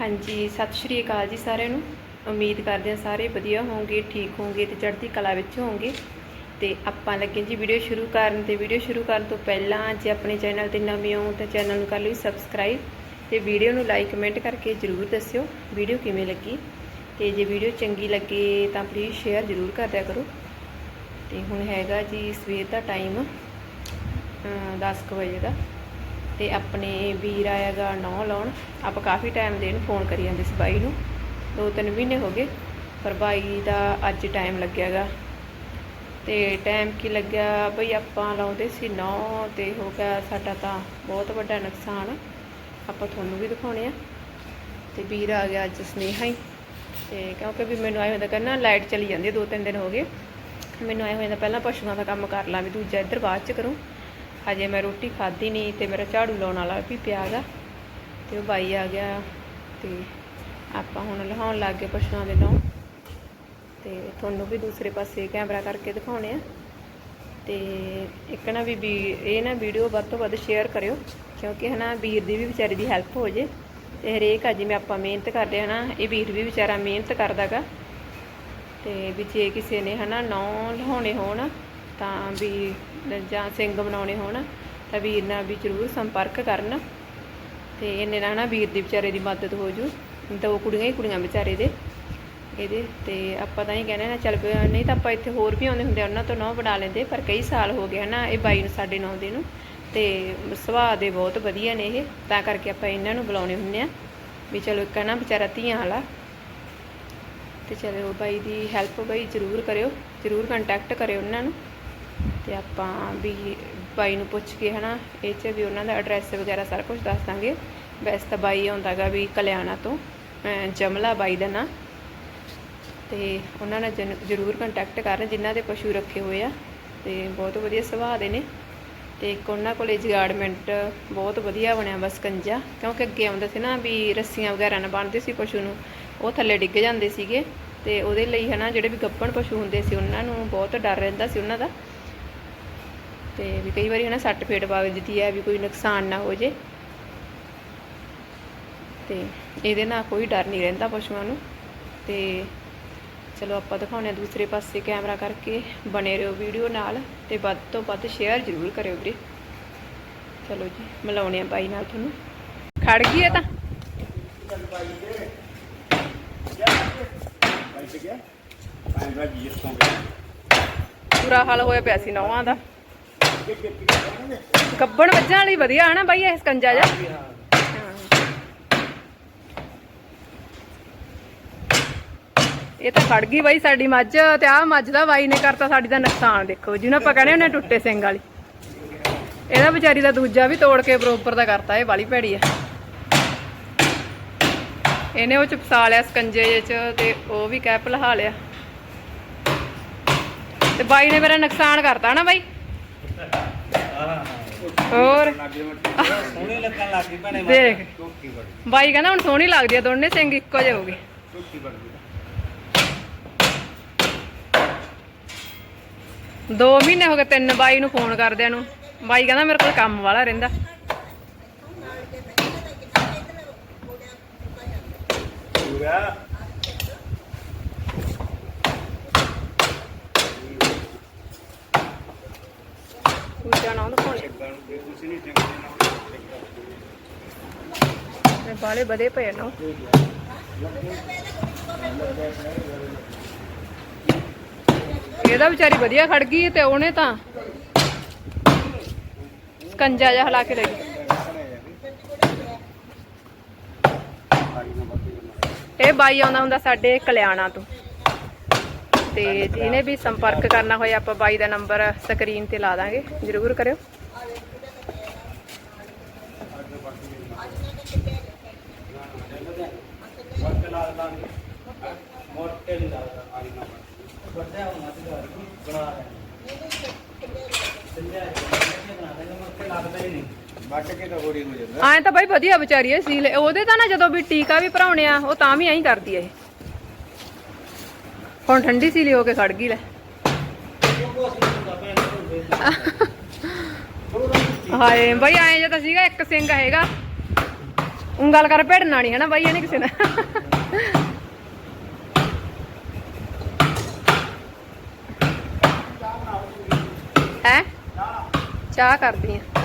ਹਾਂਜੀ, ਸਤਿ ਸ਼੍ਰੀ ਅਕਾਲ ਜੀ ਸਾਰਿਆਂ ਨੂੰ। ਉਮੀਦ ਕਰਦੇ ਹਾਂ ਸਾਰੇ ਵਧੀਆ ਹੋਵੋਗੇ ਠੀਕ ਹੋਵੋਗੇ ਤੇ ਚੜ੍ਹਦੀ ਕਲਾ ਵਿੱਚ ਹੋਵੋਗੇ ਤੇ ਆਪਾਂ ਲੱਗੇ ਜੀ ਵੀਡੀਓ ਸ਼ੁਰੂ ਕਰਨ ਤੇ ਵੀਡੀਓ ਸ਼ੁਰੂ ਕਰਨ ਤੋਂ ਪਹਿਲਾਂ ਜੇ ਆਪਣੇ ਚੈਨਲ ਤੇ ਨਵੇਂ ਹੋ ਤਾਂ ਚੈਨਲ ਨੂੰ ਕਰ ਲਿਓ ਸਬਸਕ੍ਰਾਈਬ ਤੇ ਵੀਡੀਓ ਨੂੰ ਲਾਈਕ, ਕਮੈਂਟ ਕਰਕੇ ਜਰੂਰ ਦੱਸਿਓ ਵੀਡੀਓ ਕਿਵੇਂ ਲੱਗੀ। ਤੇ ਜੇ ਵੀਡੀਓ ਚੰਗੀ ਲੱਗੇ ਤਾਂ ਪਲੀਜ਼ ਸ਼ੇਅਰ ਜਰੂਰ ਕਰ ਦਿਆ ਕਰੋ। ਤੇ ਹੁਣ ਹੈਗਾ ਜੀ ਸਵੇਰ ਦਾ ਟਾਈਮ 10 ਕੁ ਵਜੇ ਦਾ। ਤੇ ਆਪਣੇ ਵੀਰ ਆਇਆਗਾ ਨੌ ਲਾਉਣ ਆਪਾਂ ਕਾਫੀ ਟਾਈਮ ਦੇ ਇਹਨੂੰ ਫੋਨ ਕਰੀ ਜਾਂਦੇ ਸੀ ਬਾਈ ਨੂੰ। ਦੋ ਤਿੰਨ ਮਹੀਨੇ ਹੋ ਗਏ ਪਰ ਬਾਈ ਦਾ ਅੱਜ ਟਾਈਮ ਲੱਗਿਆਗਾ ਤੇ ਟਾਈਮ ਕੀ ਲੱਗਿਆ? ਬਈ ਆਪਾਂ ਲਾਉਂਦੇ ਸੀ ਨੌ ਤੇ ਹੋ ਗਿਆ ਸਾਡਾ ਤਾਂ ਬਹੁਤ ਵੱਡਾ ਨੁਕਸਾਨ। ਆਪਾਂ ਤੁਹਾਨੂੰ ਵੀ ਦਿਖਾਉਣੇ ਆ। ਤੇ ਵੀਰ ਆ ਗਿਆ ਅੱਜ ਸੁਨੇਹਾ ਹੀ। ਤੇ ਕਿਉਂਕਿ ਵੀ ਮੈਨੂੰ ਆਏ ਹੁੰਦਾ ਕਰਨਾ ਲਾਈਟ ਚਲੀ ਜਾਂਦੀ ਹੈ, ਦੋ ਤਿੰਨ ਦਿਨ ਹੋ ਗਏ। ਮੈਨੂੰ ਆਏ ਹੋਏ ਦਾ ਪਹਿਲਾਂ ਪਸ਼ੂਆਂ ਦਾ ਕੰਮ ਕਰ ਲਾਂ ਵੀ ਦੂਜਾ ਇੱਧਰ ਬਾਅਦ ਚ ਕਰੂੰ। ਹਜੇ ਮੈਂ ਰੋਟੀ ਖਾਧੀ ਨਹੀਂ ਤੇ ਮੇਰਾ ਝਾੜੂ ਲਾਉਣ ਵਾਲਾ ਵੀ ਪਿਆ ਗਾ ਤੇ ਉਹ ਬਾਈ ਆ ਗਿਆ ਤੇ ਆਪਾਂ ਹੁਣ ਲਹਾਉਣ ਲੱਗ ਗਏ ਪਸ਼ੂਆਂ ਦੇ ਨੌ। ਤੇ ਤੁਹਾਨੂੰ ਵੀ ਦੂਸਰੇ ਪਾਸੇ ਕੈਮਰਾ ਕਰਕੇ ਦਿਖਾਉਣੇ ਆ। ਤੇ ਇੱਕ ਨਾ ਵੀ ਵੀ- ਇਹ ਨਾ ਵੀਡੀਓ ਵੱਧ ਤੋਂ ਵੱਧ ਸ਼ੇਅਰ ਕਰਿਓ, ਕਿਉਂਕਿ ਹਨਾ ਵੀਰ ਦੀ ਵੀ ਵਿਚਾਰੀ ਦੀ ਹੈਲਪ ਹੋ ਜੇ। ਤੇ ਹਰੇਕ ਆ ਜਿਵੇਂ ਆਪਾਂ ਮਿਹਨਤ ਕਰਦੇ ਹਨਾ ਇਹ ਵੀਰ ਵੀ ਵਿਚਾਰਾ ਮਿਹਨਤ ਕਰਦਾਗਾ ਤੇ ਵੀ ਜੇ ਕਿਸੇ ਨੇ ਹਨਾ ਨੌ ਲਹਾਉਣੇ ਹੋਣ ਤਾਂ ਵੀ ਜਾਂ ਸਿੰਘ ਬਣਾਉਣੇ ਹੋਣ, ਤਾਂ ਵੀਰ ਨਾਲ ਵੀ ਜ਼ਰੂਰ ਸੰਪਰਕ ਕਰਨ ਤੇ ਇਹਨੇ ਨਾਲ ਨਾ ਵੀਰ ਦੀ ਵਿਚਾਰੇ ਦੀ ਮਦਦ ਹੋ ਜੂ। ਦੋ ਕੁੜੀਆਂ ਹੀ ਕੁੜੀਆਂ ਵਿਚਾਰੇ ਦੇ, ਇਹਦੇ ਤੇ ਆਪਾਂ ਤਾਂ ਹੀ ਕਹਿੰਦੇ ਨਾ, ਚੱਲ ਨਹੀਂ ਤਾਂ ਆਪਾਂ ਇੱਥੇ ਹੋਰ ਵੀ ਆਉਂਦੇ ਹੁੰਦੇ ਉਹਨਾਂ ਤੋਂ ਨੌ ਬਣਾ ਲੈਂਦੇ, ਪਰ ਕਈ ਸਾਲ ਹੋ ਗਏ ਹਨਾ, ਇਹ ਬਾਈ ਨੂੰ ਸਾਡੇ ਨੌ ਦੇ ਨੂੰ ਤੇ ਸੁਭਾਅ ਦੇ ਬਹੁਤ ਵਧੀਆ ਨੇ ਇਹ, ਤਾਂ ਕਰਕੇ ਆਪਾਂ ਇਹਨਾਂ ਨੂੰ ਬੁਲਾਉਣੇ ਹੁੰਦੇ ਆ ਵੀ ਚਲੋ ਇੱਕ ਨਾ ਵਿਚਾਰਾ ਧੀਆਂ ਵਾਲਾ। ਤੇ ਚਲੋ ਬਾਈ ਦੀ ਹੈਲਪ ਬਾਈ ਜ਼ਰੂਰ ਕਰਿਓ, ਜ਼ਰੂਰ ਕੰਟੈਕਟ ਕਰਿਓ ਉਹਨਾਂ ਨੂੰ। ਤੇ ਆਪਾਂ ਵੀ ਬਾਈ ਨੂੰ ਪੁੱਛ ਕੇ ਹਨਾ, ਇਹ 'ਚ ਵੀ ਉਹਨਾਂ ਦਾ ਐਡਰੈਸ ਵਗੈਰਾ ਸਾਰਾ ਕੁਝ ਦੱਸ ਦਾਂਗੇ। ਵੈਸੇ ਤਾਂ ਬਾਈ ਆਉਂਦਾਗਾ ਵੀ ਕਲਿਆਣਾ ਤੋਂ ਅਮ ਜਮਲਾ ਬਾਈ ਦਾ ਨਾਂ। ਤੇ ਉਹਨਾਂ ਨਾਲ ਜਨ- ਜ਼ਰੂਰ ਕੰਟੈਕਟ ਕਰਨ ਜਿਨ੍ਹਾਂ ਦੇ ਪਸ਼ੂ ਰੱਖੇ ਹੋਏ ਆ। ਤੇ ਬਹੁਤ ਵਧੀਆ ਸੁਭਾਅ ਦੇ ਨੇ। ਤੇ ਇੱਕ ਉਹਨਾਂ ਕੋਲੇ ਜਗਾੜਮੈਂਟ ਬਹੁਤ ਵਧੀਆ ਬਣਿਆ ਬਸ ਕੰਜਾ ਕਿਉਂਕਿ ਅੱਗੇ ਆਉਂਦਾ ਸੀ ਨਾ ਵੀ ਰੱਸੀਆਂ ਵਗੈਰਾ ਨਾ ਬੰਨ੍ਹਦੇ ਸੀ ਪਸ਼ੂ ਨੂੰ। ਉਹ ਥੱਲੇ ਡਿੱਗ ਜਾਂਦੇ ਸੀਗੇ। ਤੇ ਉਹਦੇ ਲਈ ਹਨਾ, ਜਿਹੜੇ ਵੀ ਗੱਪਣ ਪਸ਼ੂ ਹੁੰਦੇ ਸੀ, ਉਹਨਾਂ ਨੂੰ ਬਹੁਤ ਡਰ ਰਹਿੰਦਾ ਸੀ ਉਹਨਾਂ ਦਾ। ਤੇ ਵੀ ਕਈ ਵਾਰੀ ਹਨਾ ਸੱਟ ਫੇਟ ਵਗ ਜਾਂਦੀ ਹੈ ਵੀ ਕੋਈ ਨੁਕਸਾਨ ਨਾ ਹੋ ਜੇ। ਤੇ ਇਹਦੇ ਨਾਲ ਕੋਈ ਡਰ ਨਹੀਂ ਰਹਿੰਦਾ ਪਸ਼ੂਆਂ ਨੂੰ। ਤੇ ਚਲੋ ਆਪਾਂ ਦਿਖਾਉਂਦੇ ਹਾਂ ਦੂਸਰੇ ਪਾਸੇ ਕੈਮਰਾ ਕਰਕੇ ਬਣੇ ਰਹੋ ਵੀਡੀਓ ਨਾਲ ਤੇ ਵੱਧ ਤੋਂ ਵੱਧ ਸ਼ੇਅਰ ਜ਼ਰੂਰ ਕਰਿਓ ਵੀਰੇ। ਚਲੋ ਜੀ ਮਿਲਾਉਣੇ ਆ ਬਾਈ ਨਾਲ ਤੁਹਾਨੂੰ। ਖੜ ਗਈ ਇਹ ਤਾਂ? ਪੂਰਾ ਹਾਲ ਹੋਇਆ ਪਿਆ ਸੀ ਨੌਵਾਂ ਦਾ। ਗੱਬਣ ਵੱਜਣ ਵਾਲੀ ਵਧੀਆ ਹਨਾ ਬਾਈ ਇਹ ਸਕੰਜਾ ਜਾ ਇਹ ਤਾਂ ਖੜ ਗਈ ਬਾਈ ਸਾਡੀ ਮੱਝ ਤੇ ਆਹ ਮੱਝ ਦਾ ਬਾਈ ਨੇ ਕਰਤਾ ਸਾਡੀ ਦਾ ਨੁਕਸਾਨ ਦੇਖੋ ਜਿਹਨੂੰ ਆਪਾਂ ਕਹਿੰਦੇ ਉਹਨੇ ਟੁੱਟੇ ਸਿੰਘ ਵਾਲੀ। ਇਹਦਾ ਵਿਚਾਰੀ ਦਾ ਦੂਜਾ ਵੀ ਤੋੜ ਕੇ ਬਰੋਬਰ ਦਾ ਕਰਤਾ ਇਹ ਵਾਲੀ ਭੈੜੀ ਆ। ਇਹਨੇ ਉਹ ਚ ਫਸਾ ਲਿਆ ਸਕੰਜੇ ਜਿਹੇ ਚ ਤੇ ਉਹ ਵੀ ਕੈਪ ਲਹਾ ਲਿਆ। ਤੇ ਬਾਈ ਨੇ ਮੇਰਾ ਨੁਕਸਾਨ ਕਰਤਾ ਨਾ ਬਾਈ? ਹੋਰ ਸੋਹਣੀ ਲੱਗਣ ਲੱਗ ਗਈ ਭੈਣੇ ਦੇਖ ਬਾਈ ਕਹਿੰਦਾ ਹੁਣ ਸੋਹਣੀ ਲੱਗਦੀ ਆ ਦੋਨੇ ਸਿੰਘ ਇੱਕੋ ਜਿਹੇ ਹੋ ਗਏ ਟੋਕੀ ਬੜੀ ਦੋ ਮਹੀਨੇ ਹੋ ਗਏ ਤਿੰਨ ਬਾਈ ਨੂੰ ਫੋਨ ਕਰਦਿਆਂ ਨੂੰ ਬਾਈ ਕਹਿੰਦਾ ਮੇਰੇ ਕੋਲ ਕੰਮ ਵਾਲਾ ਰਹਿੰਦਾ ਪੂਰਾ ਦੂਜਾ ਨਾ ਉਹਨੂੰ ਫੋਨ ਚੱਕਣ ਦੇ ਤੁਸੀਂ ਨਹੀਂ ਚੰਗੇ ਨਾ ਤੇ ਬਾਲੇ ਵਧੇ ਪਏ ਨਾ। ਇਹਦਾ ਵਿਚਾਰੀ ਵਧੀਆ ਖੜ ਗਈ ਤੇ ਉਹਨੇ ਤਾਂ ਸਕੰਜਾ ਜਿਹਾ ਹਲਾ ਕੇ ਲੈ ਗਈ। ਇਹ ਬਾਈ ਆਉਂਦਾ ਹੁੰਦਾ ਸਾਡੇ ਕਲਿਆਣਾ ਤੋਂ। ਤੇ ਜਿਹਨੇ ਵੀ ਸੰਪਰਕ ਕਰਨਾ ਹੋਇਆ ਆਪਾਂ ਬਾਈ ਦਾ ਨੰਬਰ ਸਕਰੀਨ ਤੇ ਲਾ ਦਾਂਗੇ, ਜਰੂਰ ਕਰਿਓ। ਮੋਟੇ ਨਹੀਂ ਲੱਗਦਾ ਆਈ ਨਾ ਵੱਡਾ ਹੋਣਾ ਤੇ ਬਣਾ ਰਹੇ ਸੰਜਾ ਤਾਂ ਬਾਈ ਵਧੀਆ ਵਿਚਾਰੀ ਐ, ਸੀਲ ਉਹਦੇ ਤਾਂ ਨਾ ਜਦੋਂ ਵੀ ਟੀਕਾ ਵੀ ਭਰਾਉਣੇ ਆ, ਉਹ ਤਾਂ ਵੀ ਐਂ ਕਰਦੀ ਐ ਹੁਣ ਠੰਡੀ ਸੀਲੀ ਹੋ ਕੇ ਖੜ ਗਈ ਲੈ। ਹਾਏ, ਬਾਈ ਐਂ ਜੇ ਤਾਂ ਸੀਗਾ, ਇੱਕ ਸਿੰਘ ਹੈਗਾ। ਉਂਗਲ ਕਰ ਭੇੜਨਾ ਨਹੀਂ ਹੈ ਨਾ ਬਾਈ? ਇਹਨੇ ਕਿਸੇ ਨੇ ਹੈ ਚਾਹ ਕਰਦੀ ਆ।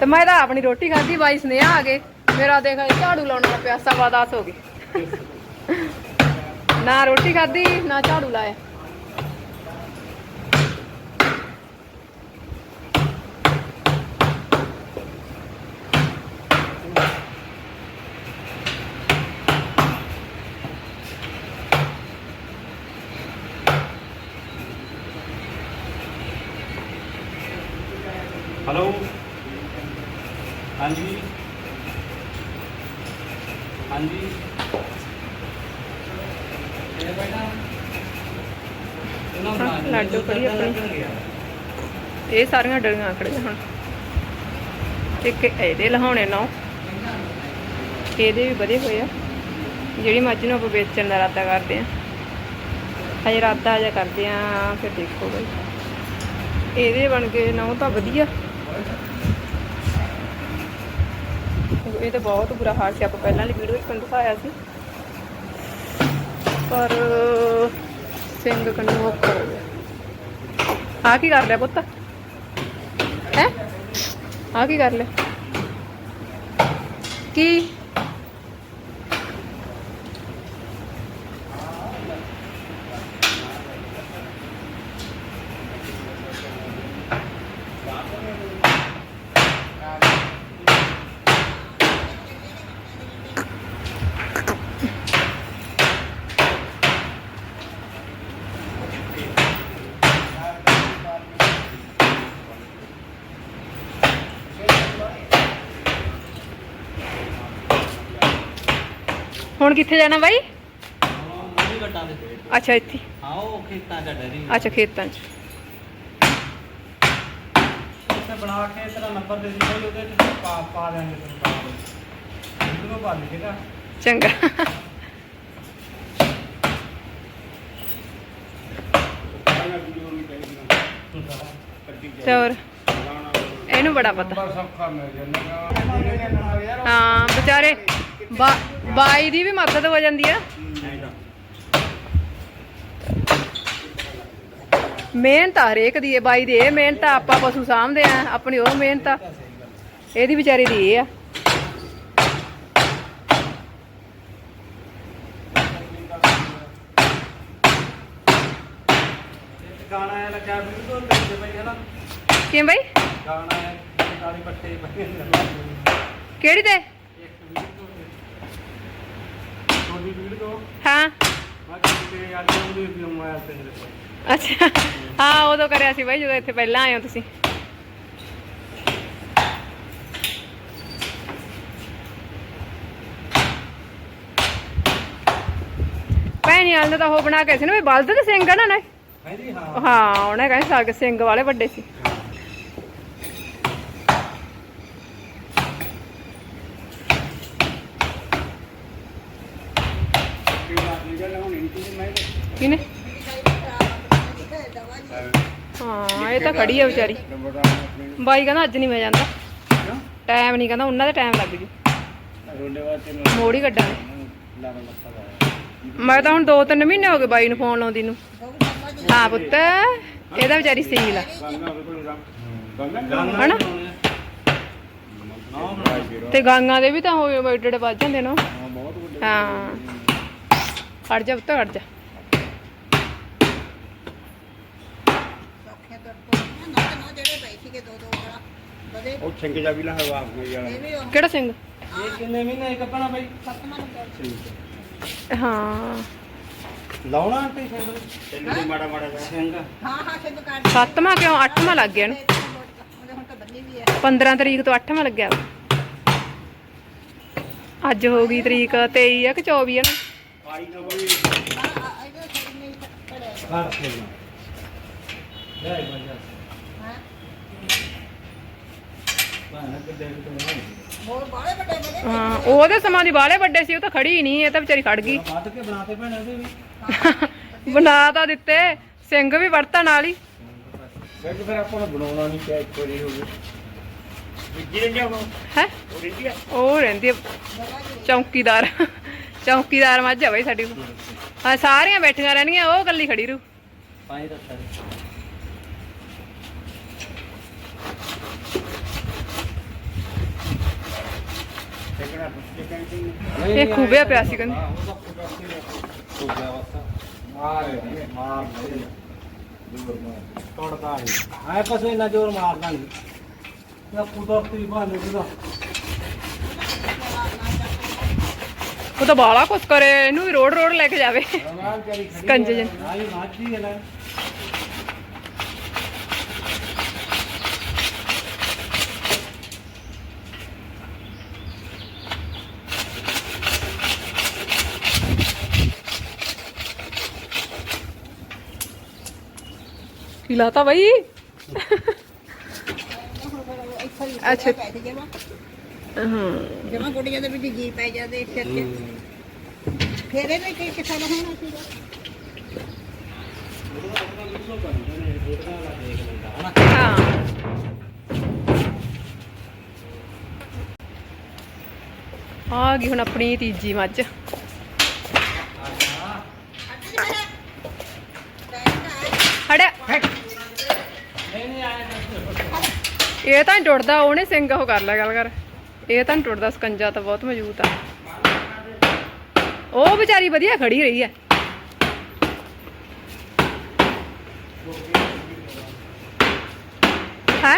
ਤੇ ਮੈਂ ਤਾਂ ਆਪਣੀ ਰੋਟੀ ਖਾਧੀ, ਬਾਈ ਸੁਨੇਹਾ ਆ ਗਏ। ਮੇਰਾ ਦੇਖ ਝਾੜੂ ਲਾਉਣਾ ਦਾ ਪਿਆਸਾ ਬਾਦਾਸ ਹੋ ਗਈ। ਨਾ ਰੋਟੀ ਖਾਧੀ, ਨਾ ਝਾੜੂ ਲਾਇਆ। ਹੈਲੋ ਹਾਂਜੀ? ਹਾਂਜੀ? ਇਹ ਬੈਠਾ? ਲਾਡੂ ਕੜੀ ਆਪਣੀ। ਇਹ ਸਾਰੀਆਂ ਡਲੀਆਂ ਆਕੜੀਆਂ ਹੁਣ। ਇੱਕ ਇਹਦੇ ਲਹਾਉਣੇ ਨਾ। ਇਹਦੇ ਵੀ ਵਧੇ ਹੋਏ ਆ। ਜਿਹੜੀ ਮੱਝ ਨੂੰ ਆਪਾਂ ਵੇਚਣ ਦਾ ਇਰਾਦਾ ਕਰਦੇ ਆ। ਹਜੇ ਇਰਾਦਾ ਜਿਹਾ ਕਰਦੇ ਆ ਫਿਰ ਦੇਖੋ ਬਈ। ਇਹਦੇ ਬਣ ਗਏ ਨਾ ਤਾਂ ਵਧੀਆ। ਇਹ ਤਾਂ ਬਹੁਤ ਬੁਰਾ ਹਾਲ ਸੀ, ਆਪਾਂ ਪਹਿਲਾਂ ਵਾਲੀ ਵੀਡੀਓ ਵਿੱਚ ਤੁਹਾਨੂੰ ਦਿਖਾਇਆ ਸੀ। ਪਰ, ਸਿੰਘ ਕੰਨੂ ਔਖਾ ਹੋ ਗਿਆ। ਆ ਕੀ ਕਰ ਲਿਆ ਪੁੱਤ? ਹੈ? ਆ ਕੀ ਕਰ ਲਿਆ? ਕੀ? ਹੁਣ ਕਿੱਥੇ ਜਾਣਾ ਬਾਈ? ਦੇ ਅੱਛਾ ਇੱਥੇ। ਆਓ ਖੇਤਾਂ ਦਾ ਡਰੀ ਅੱਛਾ ਖੇਤਾਂ 'ਚ। ਉੱਥੇ ਬਣਾ ਕੇ ਤੇਰਾ ਨੰਬਰ ਦੇ ਦਿੱਤਾ ਉਹਦੇ ਤੇ ਪਾ ਪਾ ਦੇਣਗੇ ਤੈਨੂੰ ਪਾ ਦੇ ਇਹਨੂੰ ਪਾ ਦੇ ਠੀਕ ਆ? ਚੰਗਾ। ਤੇ ਹੋਰ? ਇਹਨੂੰ ਬੜਾ ਪਤਾ। ਹਾਂ ਵਿਚਾਰੇ ਬਾ- ਬਾਈ ਦੀ ਵੀ ਮਦਦ ਹੋ ਜਾਂਦੀ ਆ। ਮਿਹਨਤ ਆ ਹਰੇਕ ਦੀ ਹੈ ਬਾਈ ਦੀ ਇਹ ਮਿਹਨਤ ਆ ਆਪਾਂ ਪਸ਼ੂ ਸਾਂਭਦੇ ਆ ਆਪਣੀ ਉਹ ਮਿਹਨਤ ਆ। ਇਹਦੀ ਵਿਚਾਰੀ ਦੀ ਇਹ ਆ। ਗਾਣਾ ਆਇਆ ਲੱਗਿਆ ਵੀਡੀਓ ਤੇ ਦੇ ਬਈ ਹਨਾ? ਕਿਵੇਂ ਬਾਈ? ਗਾਣਾ ਹੈ ਕਾਲੀ ਪੱਟੇ ਪਈ ਕਿਹੜੀ ਤੇ ਇੱਕ ਵੀਡੀਓ ਛੋਟੀ ਵੀਡੀਓ ਹਾਂ। ਅੱਛਾ। ਹਾਂ ਉਦੋਂ ਕਰਿਆ ਸੀ ਬਾਈ ਜਦੋਂ ਇੱਥੇ ਪਹਿਲਾਂ ਆਏ ਹੋ ਤੁਸੀਂ। ਭੈਣੀ ਵਾਲ ਤਾਂ ਉਹ ਬਣਾ ਕੇ ਸੀ ਨਾ ਵੀ ਬਲਦ ਦੇ ਸਿੰਘ ਨਾ ਨਾ ਹਾਂ। ਉਹਨੇ ਕਹਿੰਦੇ ਸਾਗ ਸਿੰਘ ਵਾਲੇ ਵੱਡੇ ਸੀ। ਕਿਨੇ ਹਾਂ, ਇਹ ਤਾਂ ਖੜੀ ਆ ਵਿਚਾਰੀ। ਬਾਈ ਕਹਿੰਦਾ ਅੱਜ ਨਹੀਂ ਮੈਂ ਜਾਂਦਾ। ਟਾਈਮ ਨਹੀਂ ਕਹਿੰਦਾ, ਉਹਨਾਂ ਦਾ ਟਾਈਮ ਲੱਗ ਜੂ। ਮੋੜ ਹੀ ਕੱਢਾਂਗੇ। ਮੈਂ ਤਾਂ ਹੁਣ 2-3 ਮਹੀਨੇ ਹੋ ਗਏ ਬਾਈ ਨੂੰ ਫੋਨ ਲਾਉਂਦੀ ਨੂੰ। ਹਾਂ ਪੁੱਤ, ਇਹਦਾ ਵਿਚਾਰੀ ਸੀਲ ਆ। ਹਨਾ? ਤੇ ਗਾਂਗਾ ਦੇ ਵੀ ਤਾਂ ਹੋਏ ਏਡੇ ਵੱਜ ਜਾਂਦੇ ਨੇ। ਹਾਂ। ਹਟ ਜਾ ਪੁੱਤ ਹਟ ਜਾ। ਉਹ ਸਿੰਘ ਜਾ ਵੀ ਲਾ ਹਵਾ ਕੋਈ ਯਾਰ ਕਿਹੜਾ ਸਿੰਘ? ਇਹ ਕਿੰਨੇ ਮਹੀਨੇ ਕੱਪਣਾ ਬਾਈ? ਹਾਂ। ਲਾਉਣਾ ਤੇ ਸਿੰਘ ਵੀ ਮਾੜਾ ਮਾੜਾ ਜਿਹਾ। ਸਿੰਘ। ਸੱਤਵਾਂ ਕਿਉਂ? ਅੱਠਵਾਂ ਲੱਗ ਗਿਆ ਨੇ। 15 ਤਰੀਕ ਤੋਂ 8ਵਾਂ ਲੱਗਿਆ। ਵਾ। ਅੱਜ ਹੋ ਗਈ ਤਰੀਕ 23 ਆ ਕਿ 24 ਆ ਨਾ? ਤੂੰ ਉਹਦੇ ਸਮਾਂ ਦੀ ਬਾਲੇ ਵੱਡੇ ਸੀ ਉਹ ਤਾਂ ਖੜੀ ਹੀ ਨਹੀਂ ਇਹ ਤਾਂ ਵਿਚਾਰੀ ਖੜ ਗਈ। ਵੱਧ ਕੇ ਬਣਾਤੇ ਭੈਣੇ ਉਹਦੇ ਵੀ ਬਣਾ ਤਾਂ ਦਿੱਤੇ ਸਿੰਘ ਵੀ ਵਰਤਾ ਨਾਲ ਹੀ ਸਿੰਘ ਫਿਰ ਆਪਾਂ ਨੂੰ ਬਣਾਉਣਾ ਨਹੀਂ ਪਿਆ ਇੱਕ ਵਾਰੀ ਹੋ ਗਿਆ ਰਹਿੰਦੀ ਆ। ਉਹ ਹੈ ਉਹ ਰਹਿੰਦੀ ਆ। ਚੌਕੀਦਾਰ। ਚੌਕੀਦਾਰ ਮੱਝ ਆ ਬਈ ਸਾਡੀ। ਕੋਲ। ਹਾਂ ਸਾਰੀਆਂ ਬੈਠੀਆਂ ਰਹਿਣਗੀਆਂ ਉਹ ਇਕੱਲੀ ਖੜੀ ਰੂ ਪਾਣੀ ਦਾ ਦੀ ਇਹ ਖੂਬਿਆ ਪਿਆ ਸੀ ਕਹਿੰਦੇ। ਤੋੜਦਾ ਨਹੀਂ ਆਏ ਪਸੇ ਇੰਨਾ ਜ਼ੋਰ ਮਾਰਦਾ ਨਹੀਂ ਇਹ ਕੁਦਰਤੀ ਬਹਾਨੇ ਜਿਹਦਾ ਉਹ ਤਾਂ ਬਾਲਾ ਕੁਛ ਕਰੇ ਇਹਨੂੰ ਵੀ ਰੋਡ ਰੋਡ ਲੈ ਕੇ ਜਾਵੇ ਸਕੰਜੇ ਜਿਹੇ। ਆਈ ਮਾਝੀ ਹੈ ਨਾ ਕੀ ਲਾਤਾ ਬਈ ਅੱਛਾ। ਹਾਂ। ਜਮਾ ਗੁੱਡੀਆਂ ਦੇ ਵਿੱਚ ਜੀ ਪੈ ਜਾਂਦੇ ਸਿਰ ਤੇ ਫਿਰ ਇਹਨੇ ਕੀ ਕਿਸਾ ਦਾ ਹੋਣਾ ਸੀਗਾ ਹਾਂ। ਆ ਗਈ ਹੁਣ ਆਪਣੀ ਤੀਜੀ ਮੱਝ। ਆਏ ਇਹ ਤਾਂ ਟੁੱਟਦਾ ਉਹਨੇ ਸਿੰਘ ਉਹ ਕਰ ਲਿਆ ਗੱਲ ਕਰ। ਇਹ ਤਾਂ ਟੁੱਟਦਾ ਸਕੰਜਾ ਤਾਂ ਬਹੁਤ ਮਜ਼ਬੂਤ ਆ। ਉਹ ਵਿਚਾਰੀ ਵਧੀਆ ਖੜੀ ਰਹੀ ਹੈ। ਹੈ?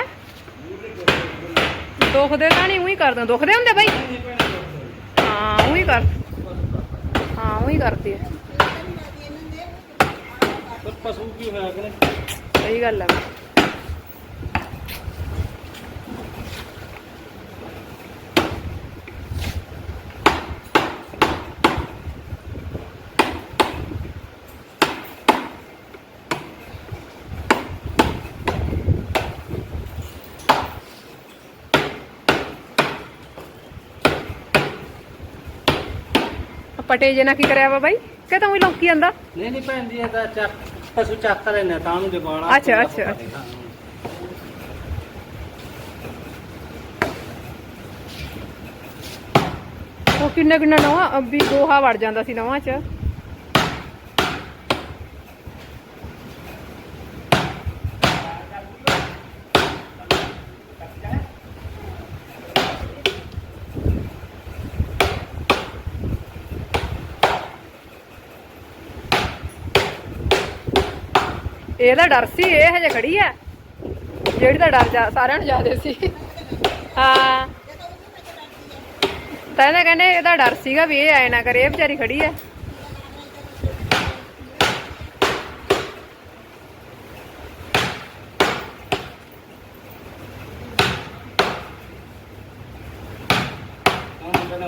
ਦੁਖਦੇ ਤਾਂ ਨਹੀਂ ਉਹੀ ਕਰਦਾ ਦੁਖਦੇ ਹੁੰਦੇ ਬਾਈ? ਹਾਂ ਉਹੀ ਕਰ ਹਾਂ ਉਹੀ ਕਰਦੀ ਹੈ। ਪਸ਼ੂ ਕੀ ਹੋਇਆ ਕਿ ਸਹੀ ਗੱਲ ਹੈ। ਪਟੇ ਜੇ ਨਾ ਕੀ ਕਰਿਆ ਵਾ ਬਾਈ? ਕਿ ਤਾਂ ਉਹੀ ਲੌਂਕੀ ਜਾਂਦਾ। ਨਹੀਂ ਨਹੀਂ ਭੈਣ ਜੀ ਇਹ ਤਾਂ ਚੱਕ ਪਸ਼ੂ ਚੱਕ ਲੈਣੇ ਤਾਂ ਨੂੰ ਜਗਾਣਾ ਅੱਛਾ, ਅੱਛਾ, ਅੱਛਾ। ਉਹ ਕਿੰਨਾ ਕਿੰਨਾ ਨਵਾਂ ਵੀ ਗੋਹਾ ਵੜ ਜਾਂਦਾ ਸੀ ਨਵਾਂ ਚ। ਇਹਦਾ ਡਰ ਸੀ ਇਹ ਹਜੇ ਖੜੀ ਆ ਜਿਹੜੀ ਦਾ ਡਰ ਸਾਰਿਆਂ ਨੂੰ ਜਾਦੇ ਸੀ। ਹਾਂ। ਤਾਂ ਇਹਦਾ ਕਹਿੰਦੇ ਇਹਦਾ ਡਰ ਸੀਗਾ ਵੀ ਇਹ ਆਏ ਨਾ ਕਰੇ ਇਹ ਵਿਚਾਰੀ ਖੜੀ ਆ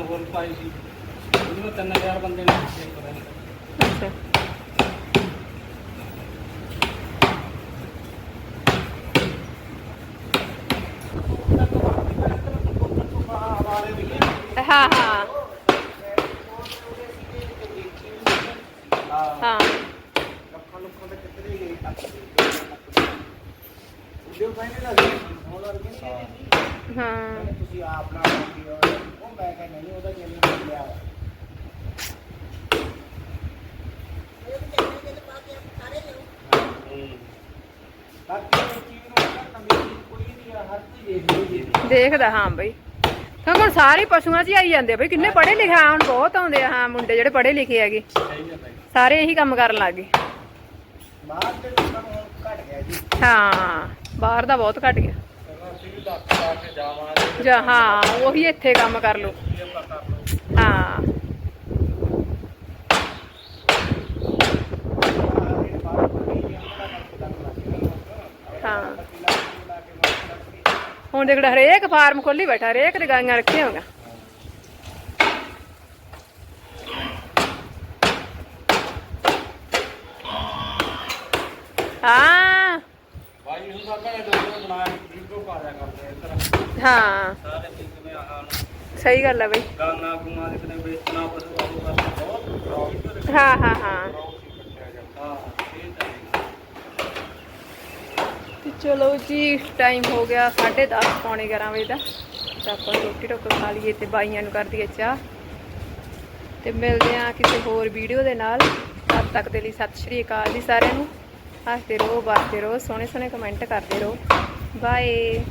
ਹੋਰ ਪਾਈ ਸੀ। ਉਹਨੂੰ 3000 ਬੰਦੇ ਨੇ ਅੱਛਾ ਹਾਂ ਹਾਂ ਹਾਂ ਲੱਖਾਂ ਲੱਖਾਂ ਦੇ ਕਿਤਨੇ ਗਏ ਤੱਕ ਵੀਡੀਓ ਪਾਈਨੇ ਨਾ ਹੁਣ ਲੱਗ ਗਈ ਹਾਂ ਤੁਸੀਂ ਆਪ ਨਾਲ ਵੀਡੀਓ ਉਹ ਮੈਂ ਕਹਿੰਦਾ ਨਹੀਂ ਉਹਦਾ ਜੇਲ੍ਹ ਲਿਆ ਬਾਕੀ ਇਹ ਚੀਜ਼ ਨੂੰ ਨਾ ਨਵੀਂ ਚੀਜ਼ ਕੋਈ ਨਹੀਂ ਆ, ਹਰ ਚੀਜ਼ ਦੇਖ ਲਈ ਦੇਖਦਾ ਹਾਂ ਬਈ। ਤਾਂ ਹੁਣ ਸਾਰੇ ਪਸ਼ੂਆਂ 'ਚ ਹੀ ਆਈ ਜਾਂਦੇ ਬਈ। ਕਿੰਨੇ ਪੜ੍ਹੇ ਲਿਖੇ ਆ ਹੁਣ ਬਹੁਤ ਆਉਂਦੇ ਆ ਹਾਂ ਮੁੰਡੇ ਜਿਹੜੇ ਪੜ੍ਹੇ ਲਿਖੇ ਹੈਗੇ। ਸਾਰੇ ਇਹੀ ਕੰਮ ਕਰਨ ਲੱਗ ਗਏ। ਬਾਹਰ ਦੇ ਲੋਕਾਂ ਨੂੰ ਹੁਣ ਘਟ ਗਿਆ ਜੀ। ਹਾਂ ਬਾਹਰ ਦਾ ਬਹੁਤ ਘਟ ਗਿਆ। ਚਲੋ ਅਸੀਂ ਵੀ ਲੱਖ ਲਾ ਕੇ ਜਾਵਾਂਗੇ ਜਾਂ ਹਾਂ ਉਹੀ ਇੱਥੇ ਕੰਮ ਕਰ ਲਓ। ਹਾਂ। ਹੁਣ ਦੇਖ ਲੈ ਹਰੇਕ ਫਾਰਮ ਖੋਲੀ ਬੈਠਾ ਹਰੇਕ ਦੇ ਗਾਈਆਂ ਰੱਖੀਆਂ ਹੋਗਾ ਹਾਂ। ਭਾਈ ਹੁਣ ਸਾਡਾ ਇਹ ਦੋ ਬਣਾਇਆ ਵੀਡੀਓ ਪਾ ਦਿਆ ਕਰਦੇ ਆ ਇੱਧਰ ਹਾਂ। ਸਾਰੇ ਠੀਕ ਨੇ ਆਹ ਨੂੰ ਸਹੀ ਗੱਲ ਹੈ ਬਈ। ਗਾਨਾ ਗੁਮਾ ਦੇ ਕਨੇ ਵੇਚਣਾ ਪਸ਼ੂ ਆਲੂ ਦਾ ਬਹੁਤ ਪ੍ਰੋਫਿਟ ਹਾਂ ਹਾਂ ਹਾਂ। ਹਾਂ ਇਹ ਤਾਂ ਹੈ। ਤੇ ਚਲੋ ਜੀ ਟਾਈਮ ਹੋ ਗਿਆ 10:30 ਪੌਣੇ 11 ਵਜੇ ਦਾ। ਤਾਂ ਆਪਾਂ ਰੋਟੀ ਟੋਕ ਖਾ ਲਈਏ ਤੇ ਬਾਈਆਂ ਨੂੰ ਕਰ ਚਾਹ। ਤੇ ਮਿਲਦੇ ਆ ਕਿਸੇ ਹੋਰ ਵੀਡੀਓ ਦੇ ਨਾਲ। ਤਦ ਤੱਕ ਦੇ ਲਈ ਸਤਿ ਸ਼੍ਰੀ ਅਕਾਲ ਜੀ ਸਾਰਿਆਂ ਨੂੰ। ਹੱਸਦੇ ਰਹੋ ਬਾਸਦੇ ਰਹੋ ਸੋਹਣੇ ਸੋਹਣੇ ਕਮੈਂਟ ਕਰਦੇ ਰਹੋ। ਬਾਏ